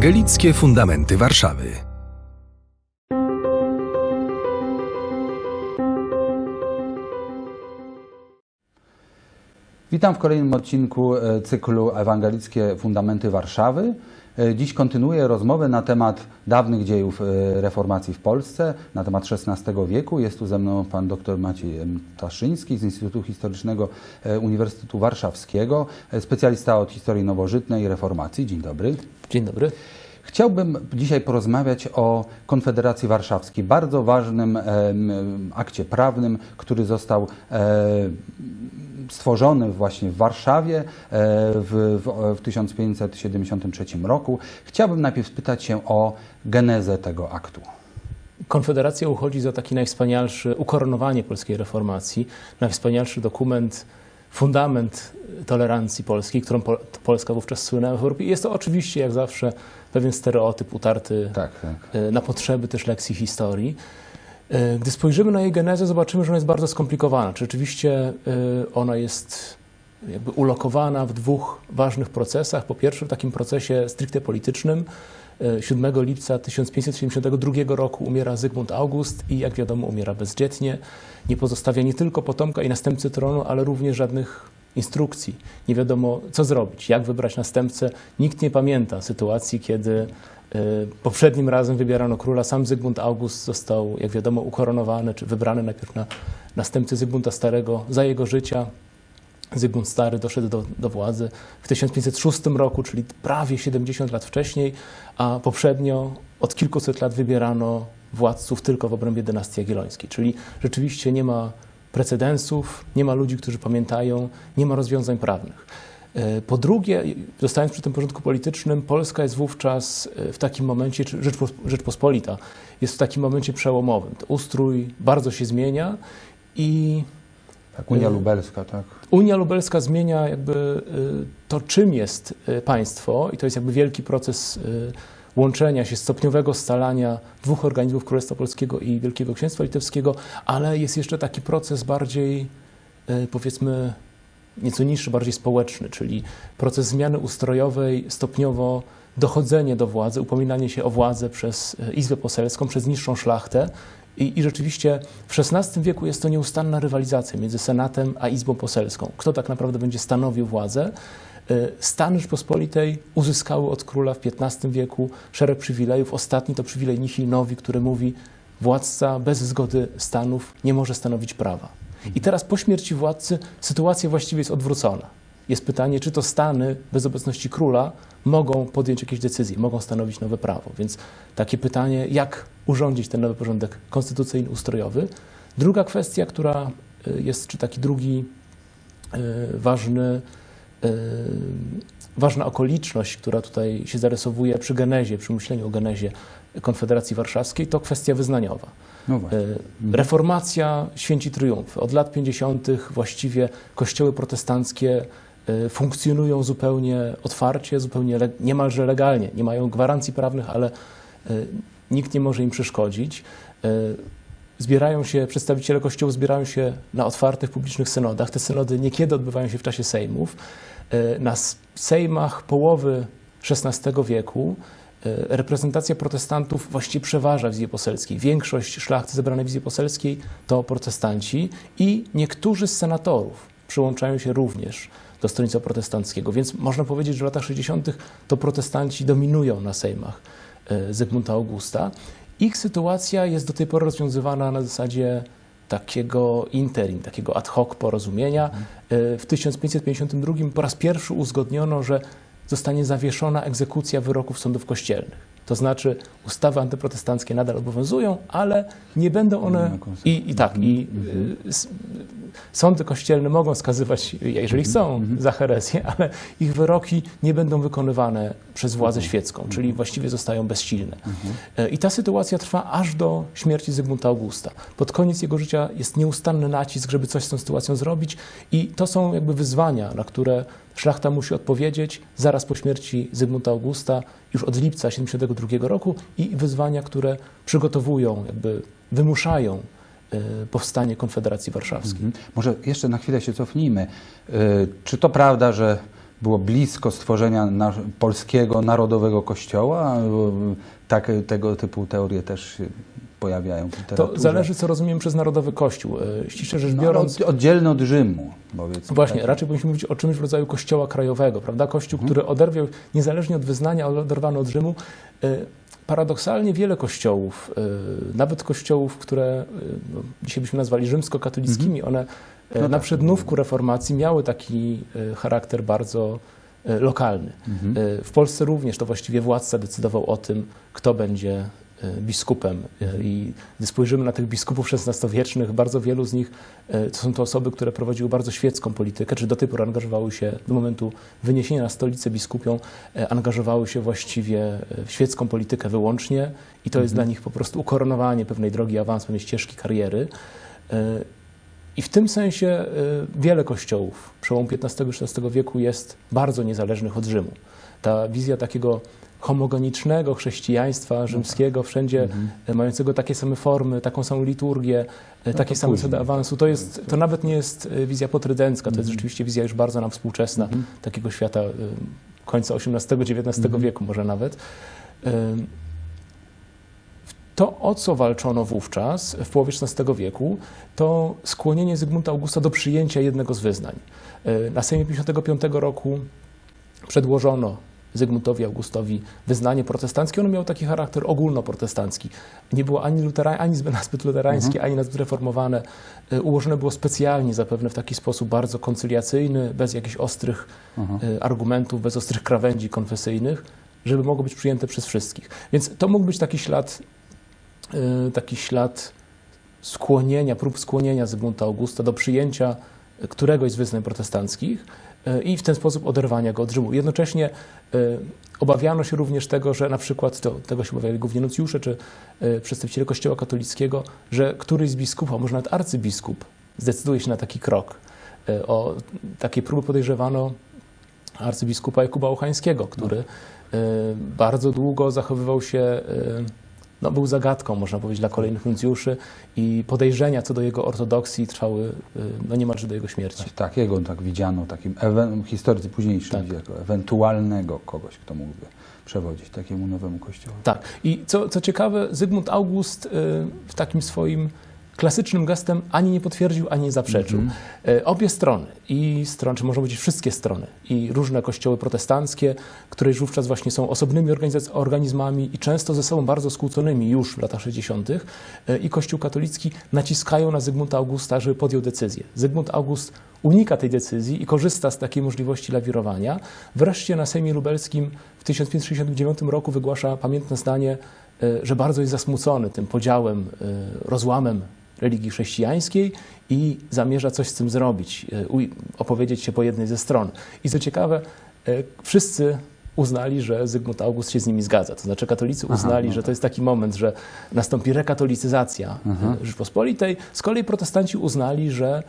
Ewangelickie Fundamenty Warszawy. Witam w kolejnym odcinku e, cyklu Ewangelickie Fundamenty Warszawy. E, Dziś kontynuuję rozmowę na temat dawnych dziejów e, reformacji w Polsce, na temat XVI wieku. Jest tu ze mną pan dr Maciej. Taszyński z Instytutu Historycznego e, Uniwersytetu Warszawskiego, specjalista od historii nowożytnej i reformacji. Dzień dobry. Dzień dobry. Chciałbym dzisiaj porozmawiać o Konfederacji Warszawskiej, bardzo ważnym akcie prawnym, który został stworzony właśnie w Warszawie e, w, w, w 1573 roku. Chciałbym najpierw spytać się o genezę tego aktu. Konfederacja uchodzi za taki najwspanialszy, ukoronowanie polskiej reformacji, najwspanialszy dokument, fundament tolerancji polskiej, którą Pol Polska wówczas słynęła w Europie. Jest to oczywiście, jak zawsze, pewien stereotyp utarty Tak, tak. e, na potrzeby też lekcji historii. E, Gdy spojrzymy na jej genezę, zobaczymy, że ona jest bardzo skomplikowana. Czy rzeczywiście e, ona jest jakby ulokowana w dwóch ważnych procesach. Po pierwsze, w takim procesie stricte politycznym. E, 7 lipca 1572 roku umiera Zygmunt August i jak wiadomo umiera bezdzietnie. Nie pozostawia nie tylko potomka i następcy tronu, ale również żadnych instrukcji. Nie wiadomo, co zrobić, jak wybrać następcę. Nikt nie pamięta sytuacji, kiedy e, poprzednim razem wybierano króla. Sam Zygmunt August został, jak wiadomo, ukoronowany, czy wybrany najpierw na następcę Zygmunta Starego za jego życia. Zygmunt Stary doszedł do, do władzy w 1506 roku, czyli prawie 70 lat wcześniej, a poprzednio od kilkuset lat wybierano władców tylko w obrębie dynastii jagiellońskiej. Czyli rzeczywiście nie ma precedensów, nie ma ludzi, którzy pamiętają, nie ma rozwiązań prawnych. E, Po drugie, zostając przy tym porządku politycznym, Polska jest wówczas e, w takim momencie, Rzeczpospolita jest w takim momencie przełomowym. To ustrój bardzo się zmienia i Tak, Unia Y- Lubelska, tak. Unia Lubelska zmienia jakby to, czym jest państwo i to jest jakby wielki proces łączenia się, stopniowego scalania dwóch organizmów Królestwa Polskiego i Wielkiego Księstwa Litewskiego, ale jest jeszcze taki proces bardziej, powiedzmy, nieco niższy, bardziej społeczny, czyli proces zmiany ustrojowej, stopniowo dochodzenie do władzy, upominanie się o władzę przez y, Izbę Poselską, przez niższą szlachtę. I, I rzeczywiście w XVI wieku jest to nieustanna rywalizacja między Senatem a Izbą Poselską. Kto tak naprawdę będzie stanowił władzę? Y, Stany Rzeczpospolitej uzyskały od króla w XV wieku szereg przywilejów. Ostatni to przywilej nihil novi, który mówi, władca bez zgody Stanów nie może stanowić prawa. I teraz po śmierci władcy sytuacja właściwie jest odwrócona. Jest pytanie, czy to Stany bez obecności króla mogą podjąć jakieś decyzje, mogą stanowić nowe prawo. Więc takie pytanie, jak urządzić ten nowy porządek konstytucyjny, ustrojowy. Druga kwestia, która y, jest, czy taki drugi y, ważny, y, ważna okoliczność, która tutaj się zarysowuje przy genezie, przy myśleniu o genezie Konfederacji Warszawskiej, to kwestia wyznaniowa. No. E, Reformacja święci triumfy. Od lat 50. właściwie kościoły protestanckie e, funkcjonują zupełnie otwarcie, zupełnie le- niemalże legalnie. Nie mają gwarancji prawnych, ale e, nikt nie może im przeszkodzić. Zbierają się, przedstawiciele kościołów zbierają się na otwartych, publicznych synodach. Te synody niekiedy odbywają się w czasie sejmów. E, Na sejmach połowy XVI wieku e, reprezentacja protestantów właściwie przeważa w Izbie Poselskiej. Większość szlachty zebranej w Izbie Poselskiej to protestanci i niektórzy z senatorów przyłączają się również do stronnictwa protestanckiego. Więc można powiedzieć, że w latach 60. to protestanci dominują na sejmach e, Zygmunta Augusta. Ich sytuacja jest do tej pory rozwiązywana na zasadzie takiego interim, takiego ad hoc porozumienia. E, W 1552 po raz pierwszy uzgodniono, że zostanie zawieszona egzekucja wyroków sądów kościelnych. To znaczy ustawy antyprotestanckie nadal obowiązują, ale nie będą one... I, i tak, i y, s- sądy kościelne mogą skazywać, jeżeli chcą, za herezję, ale ich wyroki nie będą wykonywane przez władzę świecką, czyli właściwie zostają bezsilne. E, I ta sytuacja trwa aż do śmierci Zygmunta Augusta. Pod koniec jego życia jest nieustanny nacisk, żeby coś z tą sytuacją zrobić i to są jakby wyzwania, na które szlachta musi odpowiedzieć zaraz po śmierci Zygmunta Augusta, już od lipca 72 roku i wyzwania, które przygotowują, jakby wymuszają e, powstanie Konfederacji Warszawskiej. Mhm. Może jeszcze na chwilę się cofnijmy. Y, Czy to prawda, że było blisko stworzenia polskiego narodowego kościoła. Tak, tego typu teorie też pojawiają w To literaturze. zależy, co rozumiemy przez Narodowy Kościół. E, Ściśle rzecz No, biorąc, od- oddzielny od Rzymu, powiedzmy. Właśnie, tak. raczej powinniśmy mówić o czymś w rodzaju kościoła krajowego, prawda? Kościół, Mhm. który oderwał, niezależnie od wyznania, oderwany od Rzymu. E, Paradoksalnie wiele kościołów, e, nawet kościołów, które no, dzisiaj byśmy nazwali rzymskokatolickimi, one e, No na tak. przednówku reformacji miały taki charakter bardzo lokalny. Mhm. W Polsce również to właściwie władca decydował o tym, kto będzie biskupem. E, I gdy spojrzymy na tych biskupów XVI-wiecznych, bardzo wielu z nich e, to są to osoby, które prowadziły bardzo świecką politykę, czy do tej pory angażowały się do momentu wyniesienia na stolicę biskupią, e, angażowały się właściwie e, w świecką politykę wyłącznie i to jest dla nich po prostu ukoronowanie pewnej drogi awansu, pewnej ścieżki kariery. E, I w tym sensie e, wiele kościołów przełomu XV-XVI wieku jest bardzo niezależnych od Rzymu. Ta wizja takiego homogenicznego chrześcijaństwa rzymskiego, wszędzie e, mającego takie same formy, taką samą liturgię, e, takie same później. metody awansu, to, jest, to nawet nie jest e, wizja potrydencka, to jest rzeczywiście wizja już bardzo nam współczesna, takiego świata końca XVIII-XIX wieku może nawet. To, o co walczono wówczas, w połowie XVI wieku, to skłonienie Zygmunta Augusta do przyjęcia jednego z wyznań. Na Sejmie 55 roku przedłożono Zygmuntowi Augustowi wyznanie protestanckie. Ono miało taki charakter ogólnoprotestancki. Nie było ani, lutera, ani zbyt, nazbyt luterańskie, ani nazbyt reformowane. E, Ułożone było specjalnie, zapewne w taki sposób bardzo koncyliacyjny, bez jakichś ostrych e, argumentów, bez ostrych krawędzi konfesyjnych, żeby mogło być przyjęte przez wszystkich. Więc to mógł być taki ślad, e, taki ślad skłonienia, prób skłonienia Zygmunta Augusta do przyjęcia któregoś z wyznań protestanckich i w ten sposób oderwania go od Rzymu. Jednocześnie e, obawiano się również tego, że na przykład, to, tego się obawiali głównie nuncjusze czy e, przedstawiciele Kościoła katolickiego, że któryś z biskupów, a może nawet arcybiskup zdecyduje się na taki krok. E, O takie próby podejrzewano arcybiskupa Jakuba Uchańskiego, który e, bardzo długo zachowywał się, e, no, był zagadką, można powiedzieć, dla kolejnych nuncjuszy i podejrzenia co do jego ortodoksji trwały e, no, niemalże do jego śmierci. Tak, jego tak widziano, takim historycy późniejsi Tak. jako ewentualnego kogoś, kto mógłby przewodzić takiemu nowemu kościołowi. Tak. I co, co ciekawe, Zygmunt August y, w takim swoim klasycznym gestem ani nie potwierdził, ani nie zaprzeczył. Y, Obie strony, i strony, czy można powiedzieć wszystkie strony, i różne kościoły protestanckie, które już wówczas właśnie są osobnymi organizmami i często ze sobą bardzo skłóconymi już w latach 60., y, i Kościół katolicki naciskają na Zygmunta Augusta, żeby podjął decyzję. Zygmunt August unika tej decyzji i korzysta z takiej możliwości lawirowania. Wreszcie na Sejmie Lubelskim w 1569 roku wygłasza pamiętne zdanie, e, że bardzo jest zasmucony tym podziałem, e, rozłamem religii chrześcijańskiej i zamierza coś z tym zrobić, e, opowiedzieć się po jednej ze stron. I co ciekawe, e, wszyscy uznali, że Zygmunt August się z nimi zgadza. To znaczy katolicy uznali, no że to jest taki moment, że nastąpi rekatolicyzacja e, Rzeczpospolitej. Z kolei protestanci uznali, że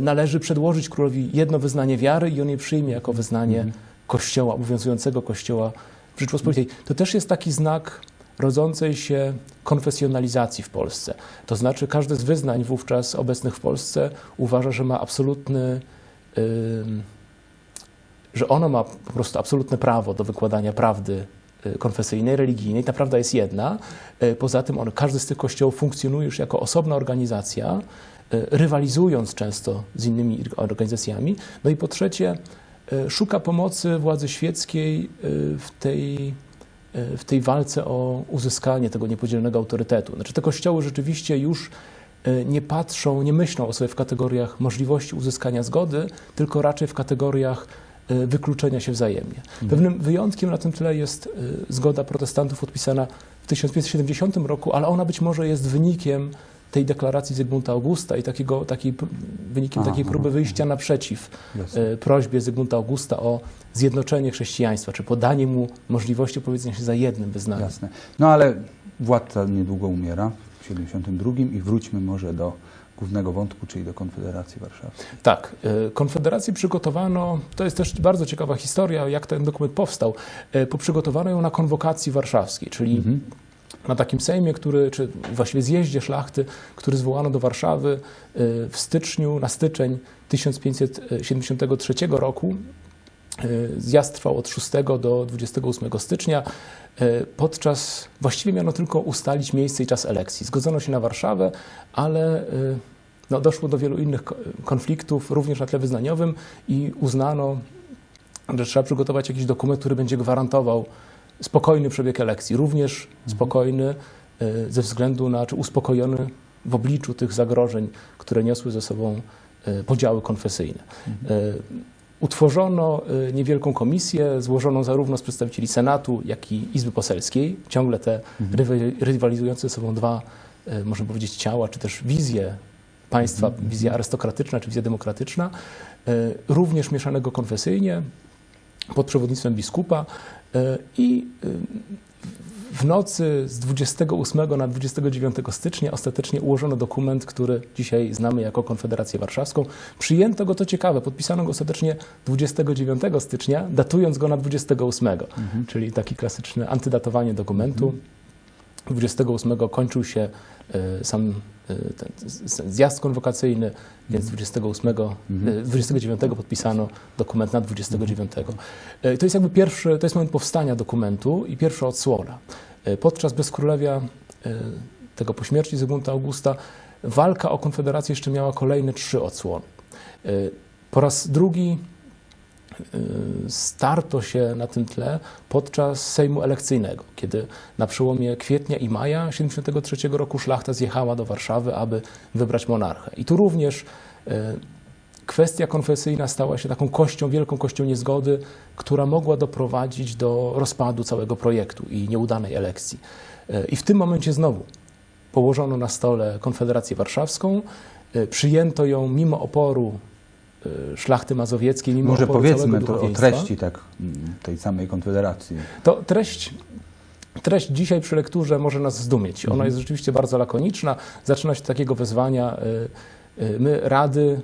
należy przedłożyć królowi jedno wyznanie wiary i on je przyjmie jako wyznanie kościoła, obowiązującego kościoła w Rzeczpospolitej. To też jest taki znak rodzącej się konfesjonalizacji w Polsce. To znaczy każde z wyznań wówczas obecnych w Polsce uważa, że ma absolutny że ono ma po prostu absolutne prawo do wykładania prawdy y, konfesyjnej, religijnej. Ta prawda jest jedna. Y, Poza tym on, każdy z tych kościołów funkcjonuje już jako osobna organizacja, y, rywalizując często z innymi organizacjami. No i po trzecie, szuka pomocy władzy świeckiej w tej, w tej walce o uzyskanie tego niepodzielnego autorytetu. Znaczy te kościoły rzeczywiście już y, nie patrzą, nie myślą o sobie w kategoriach możliwości uzyskania zgody, tylko raczej w kategoriach y, wykluczenia się wzajemnie. Pewnym wyjątkiem na tym tle jest y, zgoda protestantów podpisana w 1570 roku, ale ona być może jest wynikiem tej deklaracji Zygmunta Augusta i takiego, takiej, wynikiem Aha, takiej próby wyjścia naprzeciw Jasne. y, prośbie Zygmunta Augusta o zjednoczenie chrześcijaństwa, czy podanie mu możliwości opowiedzenia się za jednym wyznaniem. Jasne. No ale władca niedługo umiera w 72 i wróćmy może do głównego wątku, czyli do Konfederacji Warszawskiej. Tak, y, Konfederację przygotowano, to jest też bardzo ciekawa historia, jak ten dokument powstał. Poprzygotowano ją na konwokacji warszawskiej, czyli na takim sejmie, który, czy właściwie zjeździe szlachty, który zwołano do Warszawy y, w styczniu, na styczeń 1573 roku. Y, Zjazd trwał od 6 do 28 stycznia. Y, Podczas właściwie miano tylko ustalić miejsce i czas elekcji. Zgodzono się na Warszawę, ale no, doszło do wielu innych ko- konfliktów, również na tle wyznaniowym, i uznano, że trzeba przygotować jakiś dokument, który będzie gwarantował spokojny przebieg elekcji, również spokojny y, ze względu na, czy uspokojony w obliczu tych zagrożeń, które niosły ze sobą y, podziały konfesyjne. Y, Utworzono y, niewielką komisję złożoną zarówno z przedstawicieli Senatu, jak i Izby Poselskiej. Ciągle te rywa- rywalizujące ze sobą dwa, można powiedzieć, ciała, czy też wizje państwa, wizja arystokratyczna czy wizja demokratyczna, również mieszanego konfesyjnie, pod przewodnictwem biskupa y, i y, w nocy z 28 na 29 stycznia ostatecznie ułożono dokument, który dzisiaj znamy jako Konfederację Warszawską. Przyjęto go, to ciekawe, podpisano go ostatecznie 29 stycznia, datując go na 28, czyli taki klasyczny antydatowanie dokumentu. 28 kończył się e, sam e, zjazd konwokacyjny, więc 28, e, 29 podpisano dokument na 29. E, To jest jakby pierwszy, to jest moment powstania dokumentu i pierwsza odsłona. Podczas bezkrólewia tego po śmierci Zygmunta Augusta walka o konfederację jeszcze miała kolejne trzy odsłony. Po raz drugi y, starto się na tym tle podczas Sejmu Elekcyjnego, kiedy na przełomie kwietnia i maja 1973 roku szlachta zjechała do Warszawy, aby wybrać monarchę. I tu również y, kwestia konfesyjna stała się taką kością, wielką kością niezgody, która mogła doprowadzić do rozpadu całego projektu i nieudanej elekcji. Y, I w tym momencie znowu położono na stole Konfederację Warszawską, y, przyjęto ją mimo oporu szlachty mazowieckiej, mimo Może powiedzmy to o treści tak, mm, tej samej Konfederacji. To treść, treść dzisiaj przy lekturze może nas zdumieć. Mhm. Ona jest rzeczywiście bardzo lakoniczna. Zaczyna się od takiego wezwania. y, y, My, rady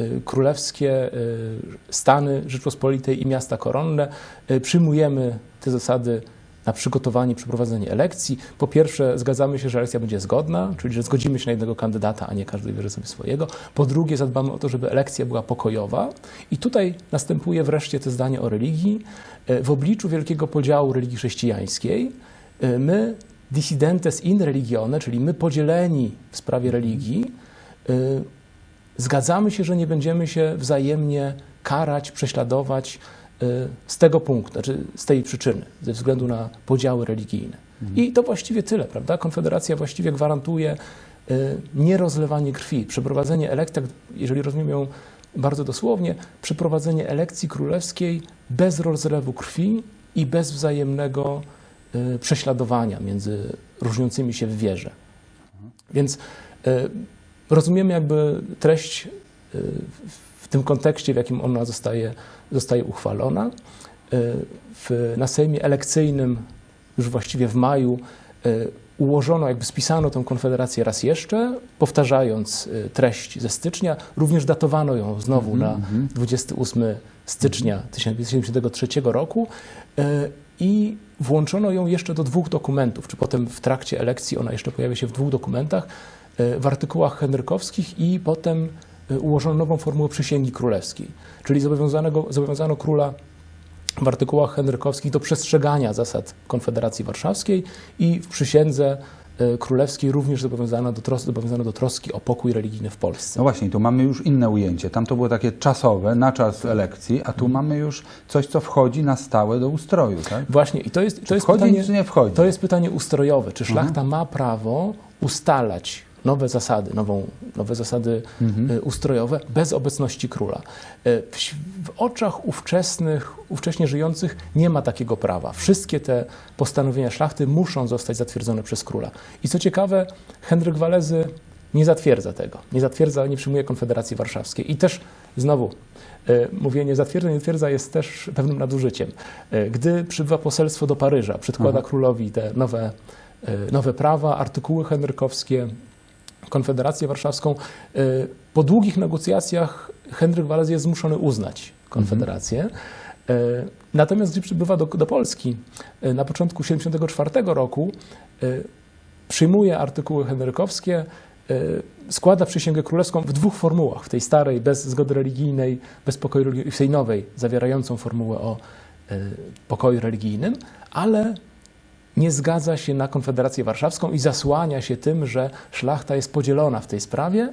y, królewskie, y, stany Rzeczpospolitej i miasta koronne, y, przyjmujemy te zasady na przygotowanie, przeprowadzenie elekcji. Po pierwsze, zgadzamy się, że elekcja będzie zgodna, czyli że zgodzimy się na jednego kandydata, a nie każdy bierze sobie swojego. Po drugie, zadbamy o to, żeby elekcja była pokojowa. I tutaj następuje wreszcie to zdanie o religii. E, W obliczu wielkiego podziału religii chrześcijańskiej, e, my, dissidentes in religione, czyli my podzieleni w sprawie religii, e, zgadzamy się, że nie będziemy się wzajemnie karać, prześladować z tego punktu, znaczy z tej przyczyny, ze względu na podziały religijne. I to właściwie tyle, prawda? Konfederacja właściwie gwarantuje e, nierozlewanie krwi, przeprowadzenie elekcji, jeżeli rozumiem ją bardzo dosłownie, przeprowadzenie elekcji królewskiej bez rozlewu krwi i bez wzajemnego e, prześladowania między różniącymi się w wierze. Więc e, rozumiemy jakby treść tym kontekście, w jakim ona zostaje, zostaje uchwalona. E, W, na Sejmie elekcyjnym już właściwie w maju e, ułożono, jakby spisano tę konfederację raz jeszcze, powtarzając e, treść ze stycznia. Również datowano ją znowu na 28 stycznia 1973 roku e, i włączono ją jeszcze do dwóch dokumentów, czy potem w trakcie elekcji ona jeszcze pojawia się w dwóch dokumentach, w artykułach henrykowskich i potem ułożono nową formułę przysięgi królewskiej, czyli zobowiązanego, zobowiązano króla w artykułach henrykowskich do przestrzegania zasad Konfederacji Warszawskiej i w przysiędze e, królewskiej również zobowiązano do, tros, zobowiązano do troski o pokój religijny w Polsce. No właśnie, tu mamy już inne ujęcie. Tam to było takie czasowe, na czas elekcji, a tu mamy już coś, co wchodzi na stałe do ustroju, tak? Właśnie, i to jest, to jest wchodzi, pytanie, czy nie wchodzi? To jest pytanie ustrojowe. Czy szlachta ma prawo ustalać nowe zasady, nową, nowe zasady y, ustrojowe bez obecności króla? Y, W, w oczach ówczesnych, ówcześnie żyjących nie ma takiego prawa. Wszystkie te postanowienia szlachty muszą zostać zatwierdzone przez króla. I co ciekawe, Henryk Walezy nie zatwierdza tego. Nie zatwierdza, nie przyjmuje Konfederacji Warszawskiej. I też znowu e, mówienie zatwierdza, nie zatwierdza jest też pewnym nadużyciem. Gdy przybywa poselstwo do Paryża, przedkłada królowi te nowe, nowe prawa, artykuły henrykowskie, Konfederację Warszawską, e, po długich negocjacjach Henryk Walezy jest zmuszony uznać Konfederację. E, Natomiast gdy przybywa do, do Polski e, na początku 1974 roku, przyjmuje artykuły henrykowskie, składa przysięgę królewską w dwóch formułach. W tej starej, bez zgody religijnej, bez pokoju religijnego i w tej nowej, zawierającą formułę o pokoju religijnym, ale nie zgadza się na Konfederację Warszawską i zasłania się tym, że szlachta jest podzielona w tej sprawie.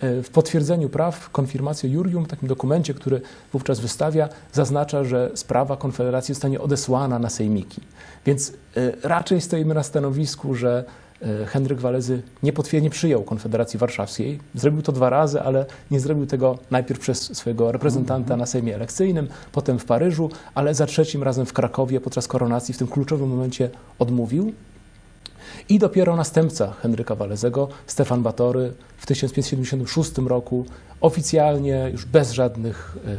E, W potwierdzeniu praw Confirmatio Jurium, takim dokumencie, który wówczas wystawia, zaznacza, że sprawa Konfederacji zostanie odesłana na sejmiki. Więc e, raczej stoimy na stanowisku, że Henryk Walezy nie, potwier- nie przyjął Konfederacji Warszawskiej. Zrobił to dwa razy, ale nie zrobił tego najpierw przez swojego reprezentanta na Sejmie Elekcyjnym, potem w Paryżu, ale za trzecim razem w Krakowie podczas koronacji w tym kluczowym momencie odmówił. I dopiero następca Henryka Walezego, Stefan Batory, w 1576 roku oficjalnie, już bez żadnych, e,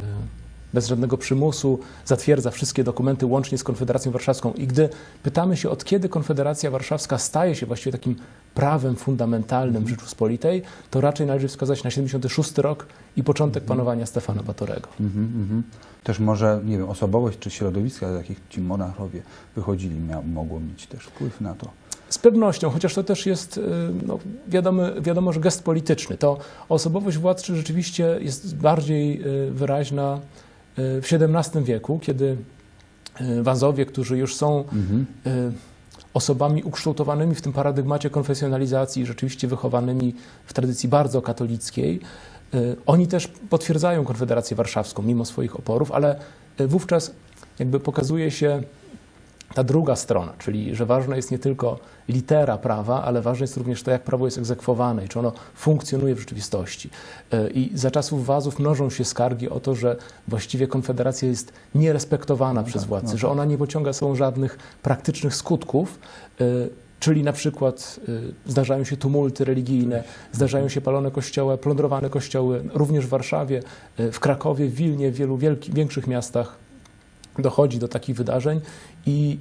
bez żadnego przymusu, zatwierdza wszystkie dokumenty łącznie z Konfederacją Warszawską. I gdy pytamy się, od kiedy Konfederacja Warszawska staje się właściwie takim prawem fundamentalnym w Rzeczypospolitej, to raczej należy wskazać na 76 rok i początek panowania Stefana Batorego. Mhm, mhm. Też może, nie wiem, osobowość czy środowiska, z jakich ci monarchowie wychodzili, mia- mogło mieć też wpływ na to. Z pewnością, chociaż to też jest y, no, wiadomo, wiadomo, że gest polityczny. To osobowość władczy rzeczywiście jest bardziej y, wyraźna w XVII wieku, kiedy y, Wazowie, którzy już są Mhm. y, osobami ukształtowanymi w tym paradygmacie konfesjonalizacji, rzeczywiście wychowanymi w tradycji bardzo katolickiej, y, oni też potwierdzają Konfederację Warszawską mimo swoich oporów, ale wówczas jakby pokazuje się ta druga strona, czyli że ważna jest nie tylko litera prawa, ale ważne jest również to, jak prawo jest egzekwowane i czy ono funkcjonuje w rzeczywistości. Y, I za czasów wazów mnożą się skargi o to, że właściwie Konfederacja jest nierespektowana przez tak, władcy, no że tak. ona nie pociąga sobą żadnych praktycznych skutków. y, Czyli na przykład y, zdarzają się tumulty religijne, zdarzają się palone kościoły, plądrowane kościoły, również w Warszawie, w Krakowie, w Wilnie, w wielu wielki, większych miastach dochodzi do takich wydarzeń i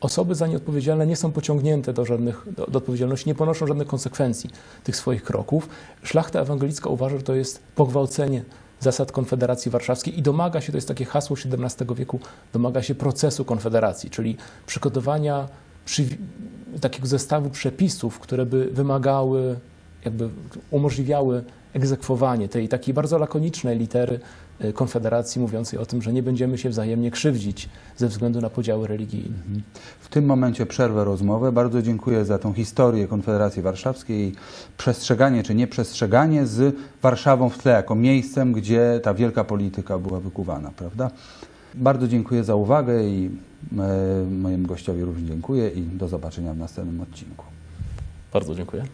osoby za nie odpowiedzialne nie są pociągnięte do, żadnych, do, do odpowiedzialności, nie ponoszą żadnych konsekwencji tych swoich kroków. Szlachta ewangelicka uważa, że to jest pogwałcenie zasad Konfederacji Warszawskiej i domaga się, to jest takie hasło XVII wieku, domaga się procesu Konfederacji, czyli przygotowania przywi- takiego zestawu przepisów, które by wymagały, jakby umożliwiały egzekwowanie tej takiej bardzo lakonicznej litery y, Konfederacji, mówiącej o tym, że nie będziemy się wzajemnie krzywdzić ze względu na podziały religijne. W tym momencie przerwę rozmowę. Bardzo dziękuję za tą historię Konfederacji Warszawskiej i przestrzeganie czy nieprzestrzeganie z Warszawą w tle, jako miejscem, gdzie ta wielka polityka była wykuwana, prawda? Bardzo dziękuję za uwagę i e, mojemu gościowi również dziękuję i do zobaczenia w następnym odcinku. Bardzo dziękuję.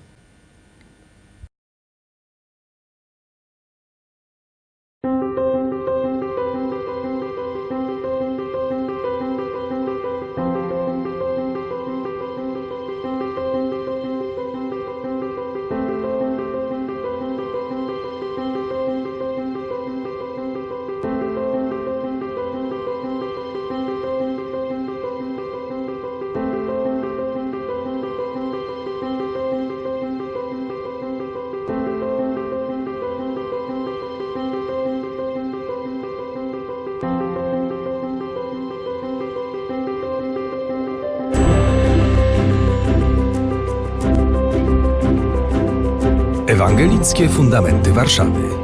Ewangelickie Fundamenty Warszawy.